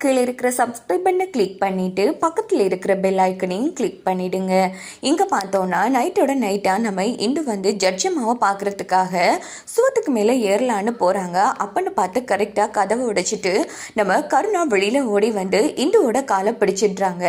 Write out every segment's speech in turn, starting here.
கீழே இருக்கிற சப்ஸ்கிரைப் பண்ண கிளிக் பண்ணிவிட்டு பக்கத்தில் இருக்கிற பெல் ஐக்கனையும் கிளிக் பண்ணிவிடுங்க இங்கே பார்த்தோன்னா நைட்டோட நைட்டாக நம்ம இன்று வந்து ஜட்ஜமாவை பார்க்குறதுக்காக சுவத்துக்கு மேலே ஏறலான்னு போகிறாங்க அப்பன்னு பார்த்து கரெக்டாக கதவை உடைச்சிட்டு நம்ம கருணா வெளியில் ஓடி வந்து இந்துவோட காலை பிடிச்சிடுறாங்க.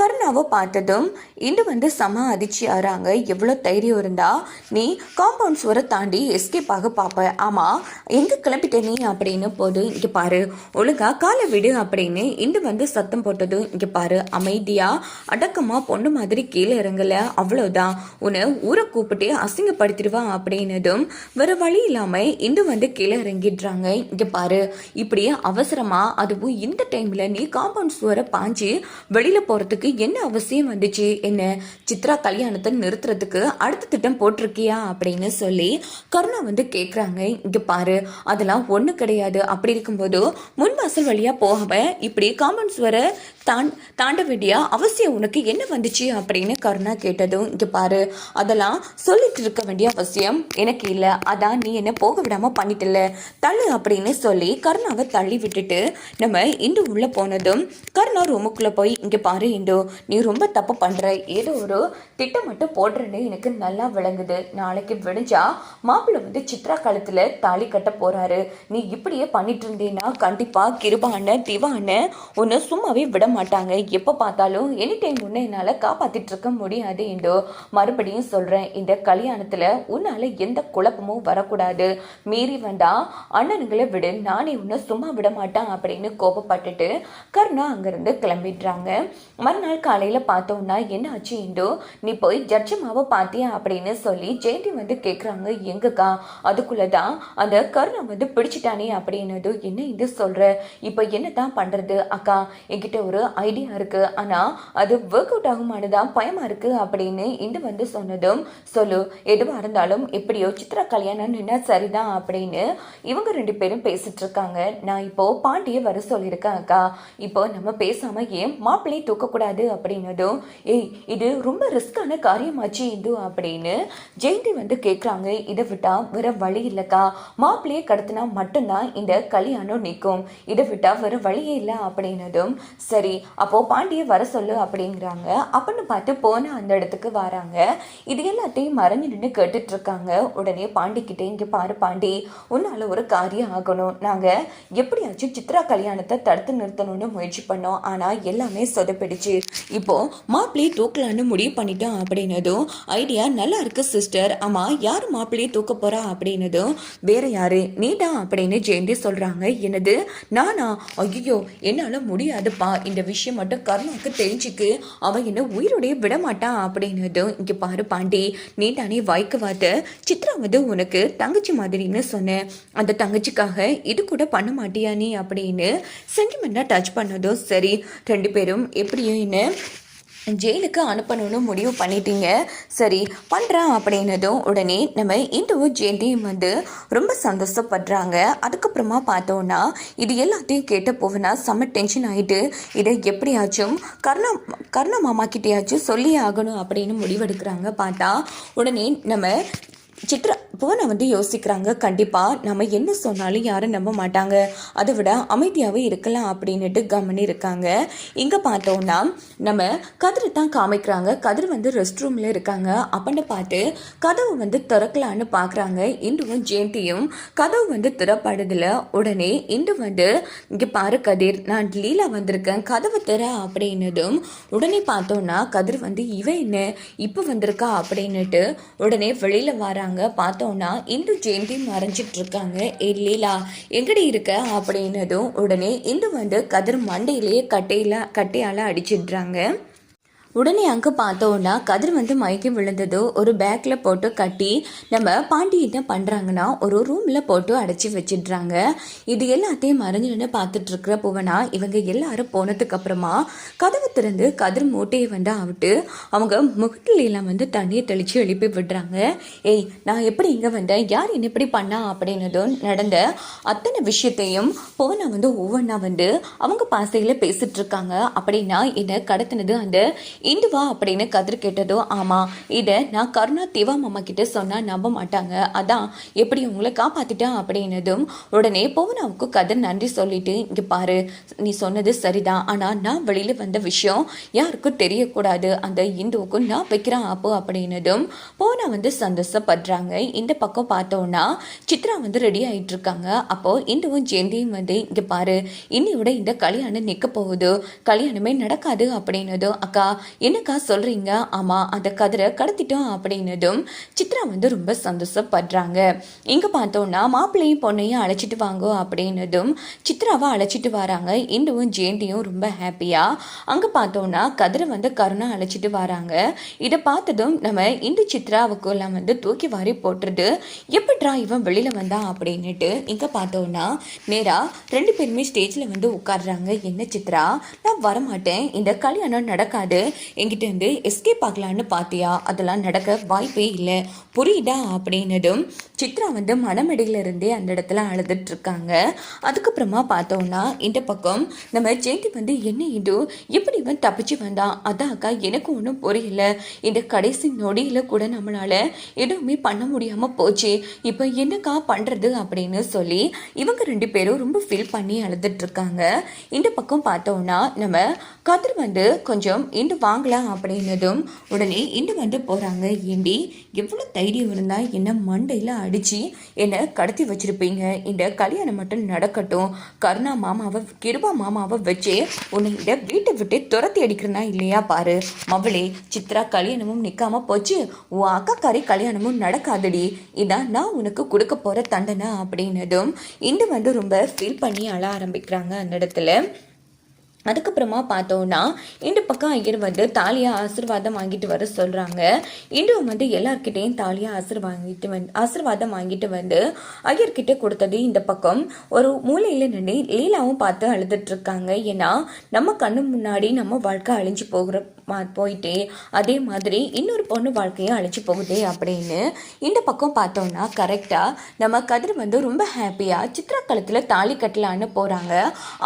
கருணாவை பார்த்ததும் இந்து வந்து செம அதிர்ச்சி ஆகிறாங்க. எவ்வளோ தைரியம் இருந்தால் நீ காம்பவுண்ட் சுவரை தாண்டி எஸ்கேப் ஆக பார்ப்ப ஆமாம் எங்கே கிளம்பிட்ட நீ அப்படின்னு போது இங்கே பாரு ஒழுங்கா காலை விடு அப்படி அப்படின்னு இந்து வந்து சத்தம் போட்டதும் இங்கே பாரு அமைதியாக அடக்கமாக பொண்ணு மாதிரி கீழே இறங்கலை அவ்வளோதான் உன்னை ஊரை கூப்பிட்டு அசிங்கப்படுத்திடுவா அப்படின்னதும் வேற வழி இல்லாமல் இந்து வந்து கீழே இறங்கிடுறாங்க. இங்கே பாரு இப்படியே அவசரமா அதுவும் இந்த டைமில் நீ காம்பவுண்ட் சுவரை பாஞ்சு வெளியில் போகிறதுக்கு என்ன அவசியம் வந்துச்சு? என்ன சித்ரா கல்யாணத்தை நிறுத்துறதுக்கு அடுத்த திட்டம் போட்டிருக்கியா? அப்படின்னு சொல்லி கருணா வந்து கேட்குறாங்க இங்கே பாரு அதெல்லாம் ஒன்றும் கிடையாது. அப்படி இருக்கும்போது முன் வழியாக போகவே இப்படி காமெண்ட்ஸ் வர தான் தாண்ட வேண்டிய அவசியம் உனக்கு என்ன வந்துச்சு அப்படின்னு கருணா கேட்டதும் இங்கே பாரு அதெல்லாம் சொல்லிட்டு இருக்க வேண்டிய அவசியம் எனக்கு இல்லை. அதான் நீ என்ன போக விடாமல் பண்ணிட்டல. தள்ளு அப்படின்னு சொல்லி கருணாவை தள்ளி விட்டுட்டு நம்ம இந்து உள்ளே போனதும் கருணா ரூமுக்குள்ளே போய் இங்கே பாரு இந்து நீ ரொம்ப தப்பு பண்ணுற ஏதோ ஒரு திட்டம் மட்டும் போடுறேன்னு எனக்கு நல்லா விளங்குது. நாளைக்கு விடிஞ்சா மாப்பிள்ளை வந்து சித்ரா காலத்தில் தாலி கட்ட போகிறாரு நீ இப்படியே பண்ணிட்டு இருந்தேன்னா கண்டிப்பாக கிருபான திவான உன்னை சும்மாவே விட மாட்டாங்க. எப்போ பார்த்தாலும் எனி டைம் உன்னை என்னால் காப்பாற்றிட்டு இருக்க முடியாது இந்தோ. மறுபடியும் சொல்கிறேன் இந்த கல்யாணத்தில் உன்னால் எந்த குழப்பமும் வரக்கூடாது. மீறி வந்தால் அண்ணனுங்களை விடு நானே உன்னை சும்மா விட மாட்டேன் அப்படின்னு கோபப்பட்டுட்டு கருணா அங்கேருந்து கிளம்பிடுறாங்க. மறுநாள் காலையில் பார்த்தோம்னா என்ன ஆச்சு இந்தோ? நீ போய் ஜட்ஜமாவை பார்த்தியா அப்படின்னு சொல்லி ஜெயந்தி வந்து கேட்குறாங்க எங்கக்கா? அதுக்குள்ளே தான் அந்த கருணை வந்து பிடிச்சிட்டானே அப்படின்னது என்ன இது சொல்கிற இப்போ என்ன தான் பண்ணுறது அக்கா என்கிட்ட ஒரு ஐடியா இருக்கு. ஆனால் அது ஒர்க் அவுட் ஆகுமானு தான் இருக்குது அப்படின்னு இந்து வந்து சொன்னதும் சொல்லு எதுவாக இருந்தாலும் எப்படியோ சித்ரா கல்யாணம் நின்னா சரிதான் அப்படின்னு இவங்க ரெண்டு பேரும் பேசிட்டு இருக்காங்க. நான் இப்போ பாண்டிய வர சொல்லியிருக்கேன் அக்கா. இப்போ நம்ம பேசாம ஏன் மாப்பிள்ளையை தூக்கக்கூடாது அப்படின்னதும் ஏய் இது ரொம்ப ரிஸ்கான காரியமாச்சு இந்து அப்படின்னு ஜெயந்தி வந்து கேட்குறாங்க இதை விட்டால் வேற வழி இல்லைக்கா. மாப்பிள்ளையை கடத்தினா மட்டும்தான் இந்த கல்யாணம் நிற்கும். இதை விட்டால் வேற வழியே இல்லை அப்படின்னதும் சரி அப்போ பாண்டியை வர சொல்லு அப்படிங்கிறாங்க. அப்படின்னு பார்த்து போன அந்த இடத்துக்கு வராங்க. இது எல்லாத்தையும் மறைஞ்சு நின்று கேட்டுட்டு இருக்காங்க உடனே பாண்டிக்கிட்டே இங்கே பாரு பாண்டி உன்னால ஒரு காரியம் ஆகணும். நாங்கள் எப்படியாச்சும் சித்ரா கல்யாணத்தை தடுத்து நிறுத்தணும்னு முயற்சி பண்ணோம். ஆனால் எல்லாமே சொதப்பிடுச்சு. இப்போ மாப்பிள்ளையை தூக்கலான்னு முடிவு பண்ணிட்டோம் அப்படின்னதும் ஐடியா நல்லா இருக்கு சிஸ்டர். ஆமாம் யார் மாப்பிள்ளையை தூக்க போகிறா அப்படின்னதும் வேற யாரு? நீதான் அப்படின்னு ஜெயந்தி சொல்றாங்க. என்னது? நானா? ஐயோ என்னால் முடியாதுப்பா. இந்த விஷயம் மட்டும் கருணாக்கு தெரிஞ்சுக்கு அவன் என்ன உயிரோடைய விடமாட்டான் அப்படின்னதும் இங்கே பாரு பாண்டி நீ தானே வாய்க்கு வாத்த. சித்ரா வந்து உனக்கு தங்கச்சி மாதிரின்னு சொன்னேன் அந்த தங்கச்சிக்காக இது கூட பண்ண மாட்டியா நீ? அப்படின்னு சென்டிமெண்ட்டாக டச் பண்ணதும் சரி. ரெண்டு பேரும் எப்படியும் என்ன ஜெயிலுக்கு அனுப்பணும்னு முடிவு பண்ணிட்டீங்க. சரி பண்ணுறேன் அப்படின்னதும் உடனே நம்ம இந்துவும் ஜெயந்தியும் வந்து ரொம்ப சந்தோஷப்படுறாங்க. அதுக்கப்புறமா பார்த்தோன்னா இது எல்லாத்தையும் கேட்ட போவனா செம்ம டென்ஷன் ஆகிட்டு இதை எப்படியாச்சும் கர்ணா கர்ண மாமா கிட்டேயாச்சும் சொல்லி ஆகணும் அப்படின்னு முடிவெடுக்கிறாங்க பார்த்தா உடனே நம்ம சித்ரா புவனை வந்து யோசிக்கிறாங்க. கண்டிப்பாக நம்ம என்ன சொன்னாலும் யாரும் நம்ப மாட்டாங்க. அதை விட அமைதியாகவே இருக்கலாம் அப்படின்னுட்டு கவனி இருக்காங்க இங்கே பார்த்தோன்னா நம்ம கதிரை தான் காமிக்கிறாங்க. கதிர் வந்து ரெஸ்ட் ரூமில் இருக்காங்க. அப்படின்னு பார்த்து கதவு வந்து திறக்கலான்னு பார்க்குறாங்க. இந்துவும் ஜெயந்தியும் கதவு வந்து திறப்படுதில் உடனே இந்து வந்து இங்கே பாரு கதிர் நான் லீலா வந்திருக்கேன். கதவு திற அப்படின்னதும் உடனே பார்த்தோன்னா கதிர் வந்து இவன் என்ன? இப்போ வந்திருக்கா? அப்படின்னுட்டு உடனே வெளியில் வராங்க. பார்த்தோன்னா இந்து ஜெயந்தி மறைஞ்சிட்டு இருக்காங்க. ஏ லீலா எங்கடி இருக்க? அப்படின்னதும் உடனே இந்து வந்து கதிர் மண்டையிலேயே கட்டையில கட்டையால் அடிச்சிடுறாங்க. உடனே அங்கே பார்த்தோன்னா கதிர் வந்து மயக்கி விழுந்ததோ ஒரு பேக்கில் போட்டு கட்டி நம்ம பாண்டி என்ன பண்ணுறாங்கன்னா ஒரு ரூமில் போட்டு அடைச்சி வச்சிடுறாங்க. இது எல்லாத்தையும் மறைஞ்சு நின்று பார்த்துட்ருக்குற புவனா இவங்க எல்லாரும் போனதுக்கப்புறமா கதவை கதவு திறந்து கதிர் மூட்டையை வந்து அவிட்டு அவங்க முகத்தில் எல்லாம் வந்து தண்ணியை தெளித்து எழுப்பி விடுறாங்க. ஏய் நான் எப்படி இங்கே வந்தேன்? யார் என்ன இப்படி பண்ணா? அப்படின்னதும் நடந்த அத்தனை விஷயத்தையும் புவனா வந்து ஒவ்வொன்றா வந்து அவங்க பாசையில் பேசிகிட்ருக்காங்க அப்படின்னா என்னை கடத்தினது அந்த இந்து வா அப்படின்னு கதிர் கேட்டதோ ஆமாம் இதை நான் கருணா திவா மாமா கிட்ட சொன்னால் நம்ப மாட்டாங்க. அதான் எப்படி உங்களை காப்பாற்றிட்டேன் அப்படின்னதும் உடனே பவனாவுக்கு கதிர் நன்றி சொல்லிட்டு இங்கே பாரு நீ சொன்னது சரிதான். ஆனால் நான் வெளியில் வந்த விஷயம் யாருக்கும் தெரியக்கூடாது. அந்த இந்துவுக்கும் நான் வைக்கிறேன் அப்போ அப்படின்னதும் போனா வந்து சந்தோஷப்படுறாங்க. இந்த பக்கம் பார்த்தோன்னா சித்ரா வந்து ரெடி ஆகிட்டு இருக்காங்க அப்போ இந்துவும் ஜெயந்தியும் வந்து இங்கே பாரு இன்னையோட இந்த கல்யாணம் நிற்க போகுது. கல்யாணமே நடக்காது. அப்படின்னதும் அக்கா என்னக்கா சொல்கிறீங்க ஆமாம் அந்த கதிரை கடத்திட்டோம் அப்படின்னதும் சித்ரா வந்து ரொம்ப சந்தோஷப்படுறாங்க. இங்கே பார்த்தோன்னா மாப்பிள்ளையும் பொண்ணையும் அழைச்சிட்டு வாங்கோ அப்படின்னதும் சித்ராவை அழைச்சிட்டு வராங்க. இந்துவும் ஜெயந்தியும் ரொம்ப ஹாப்பியாக அங்கே பார்த்தோன்னா கதிரை வந்து கருணா அழைச்சிட்டு வராங்க. இதை பார்த்ததும் நம்ம இந்து சித்ராவுக்குலாம் வந்து தூக்கி வாரி போட்டுருது. எப்படிடா இவன் வெளியில் வந்தான் அப்படின்னுட்டு இங்கே பார்த்தோன்னா நேராக ரெண்டு பேருமே ஸ்டேஜில் வந்து உட்காடுறாங்க என்ன சித்ரா? நான் வரமாட்டேன். இந்த கல்யாணம் நடக்காது. என்கிட்ட இருந்து எஸ்கேப் ஆகலான்னு பார்த்தியா அதெல்லாம் நடக்க வாய்ப்பே இல்லை. புரியுதா அப்படின்னதும் சித்ரா வந்து மனமடையிலிருந்தே அந்த இடத்துல அழுதுட்டு இருக்காங்க அதுக்கப்புறமா பார்த்தோம்னா இந்த பக்கம் நம்ம ஜெயந்தி வந்து என்ன இது? எப்படி இவன் தப்பிச்சு வந்தான் அதான் அக்கா எனக்கு ஒன்றும் புரியல. இந்த கடைசி நொடியில் கூட நம்மளால் எதுவுமே பண்ண முடியாமல் போச்சு. இப்போ என்னக்கா பண்ணுறது அப்படின்னு சொல்லி இவங்க ரெண்டு பேரும் ரொம்ப ஃபீல் பண்ணி அழுதுட்டு இருக்காங்க இந்த பக்கம் பார்த்தோம்னா நம்ம கதிர் வந்து கொஞ்சம் இண்டு வாங்கலாம் அப்படின்னதும் உடனே இண்டு வந்து போகிறாங்க ஏண்டி? எவ்வளோ தைரியம் இருந்தால் என்ன மண்டையில் அடித்து என்னை கடத்தி வச்சுருப்பீங்க? இந்த கல்யாணம் மட்டும் நடக்கட்டும். கருணா மாமாவை கிருபா மாமாவை வச்சு உன்னை இந்த வீட்டை விட்டு துரத்தி அடிக்கிறனா இல்லையா பாரு? மவளே சித்ரா கல்யாணமும் நிற்காம போச்சு. உன் அக்காக்காரி கல்யாணமும் நடக்காதடி. இதான் நான் உனக்கு கொடுக்க போகிற தண்டனை அப்படின்னதும் இந்த வந்து ரொம்ப ஃபீல் பண்ணி அழ ஆரம்பிக்கிறாங்க அந்த இடத்துல. அதுக்கப்புறமா பார்த்தோன்னா இந்த பக்கம் ஐயர் வந்து தாலியாக ஆசீர்வாதம் வாங்கிட்டு வர சொல்கிறாங்க இன்றும் வந்து எல்லார்கிட்டையும் தாலியாக ஆசீர் வாங்கிட்டு வந்து ஆசீர்வாதம் வாங்கிட்டு வந்து ஐயர்கிட்ட கொடுத்தது இந்த பக்கம். ஒரு மூலையில் நின்று லீலாவும் பார்த்து அழுதுட்டு இருக்காங்க ஏன்னா நம்ம கண்ணு முன்னாடி நம்ம வாழ்க்கை அழிஞ்சு போகிற போயிட்டே. அதே மாதிரி இன்னொரு பொண்ணு வாழ்க்கையும் அழிச்சு போகுதே அப்படின்னு இந்த பக்கம் பார்த்தோம்னா கரெக்டாக நம்ம கதிர் வந்து ரொம்ப ஹாப்பியாக சித்ரா களத்தில் தாலி கட்டலான்னு போகிறாங்க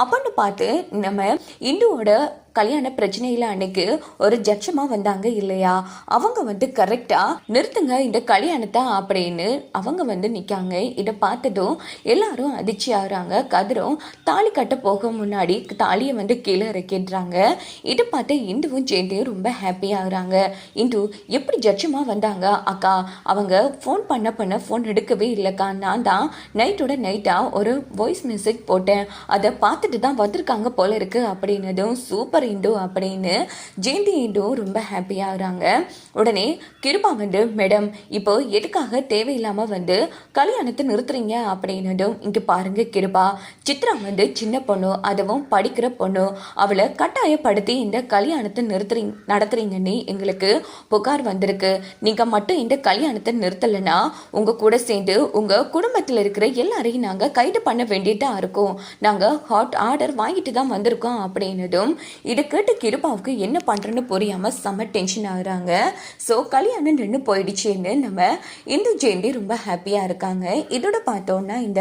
அப்படின்னு பார்த்து நம்ம இந்துவோட கல்யாண பிரச்சனையில் அன்னைக்கு ஒரு ஜட்சமாக வந்தாங்க இல்லையா? அவங்க வந்து கரெக்டாக நிறுத்துங்க இந்த கல்யாணத்தை அப்படின்னு அவங்க வந்து நிற்காங்க இதை பார்த்ததும் எல்லாரும் அதிர்ச்சி ஆகுறாங்க. கதிரும் தாலி கட்ட போக முன்னாடி தாலியை வந்து கீழே இறக்கிடுறாங்க. இதை பார்த்து இந்துவும் ஜெயந்தியும் ரொம்ப ஹாப்பி ஆகுறாங்க. இந்து எப்படி ஜட்சமாக வந்தாங்க? அக்கா அவங்க ஃபோன் பண்ண பண்ண ஃபோன் எடுக்கவே இல்லைக்கா. நான் தான் நைட்டோட நைட்டாக ஒரு வாய்ஸ் மெசேஜ் போட்டேன். அதை பார்த்துட்டு தான் வந்திருக்காங்க போல இருக்கு அப்படின்னதும் சூப்பர் இண்டோ அப்படின்னு ஜெயந்தி இண்டோ ரொம்ப ஹாப்பியாகிறாங்க உடனே கிருபா வந்து மேடம் இப்போ எதுக்காக தேவையில்லாமல் வந்து கல்யாணத்தை நிறுத்துறீங்க? அப்படின்னதும் இங்கே பாருங்க கிருபா சித்ரா வந்து சின்ன பொண்ணு அதுவும் படிக்கிற பொண்ணு. அவளை கட்டாயப்படுத்தி இந்த கல்யாணத்தை நிறுத்துறீங்க நடத்துறீங்கன்னு எங்களுக்கு புகார் வந்திருக்கு. நீங்கள் மட்டும் இந்த கல்யாணத்தை நிறுத்தலைன்னா உங்கள் கூட சேர்ந்து உங்கள் குடும்பத்தில் இருக்கிற எல்லாரையும் நாங்கள் கைது பண்ண வேண்டியதாக இருக்கும். நாங்கள் ஹாட் ஆர்டர் வாங்கிட்டு தான் வந்திருக்கோம் அப்படின்னதும் இதை கேட்டு கிருபாவுக்கு என்ன பண்ணுறேன்னு புரியாமல் செம்ம டென்ஷன் ஆகுறாங்க. ஸோ கல்யாணம் நின்று போயிடுச்சுன்னு நம்ம இந்து ஜெயந்தி ரொம்ப ஹாப்பியாக இருக்காங்க. இதோட பார்த்தோன்னா இந்த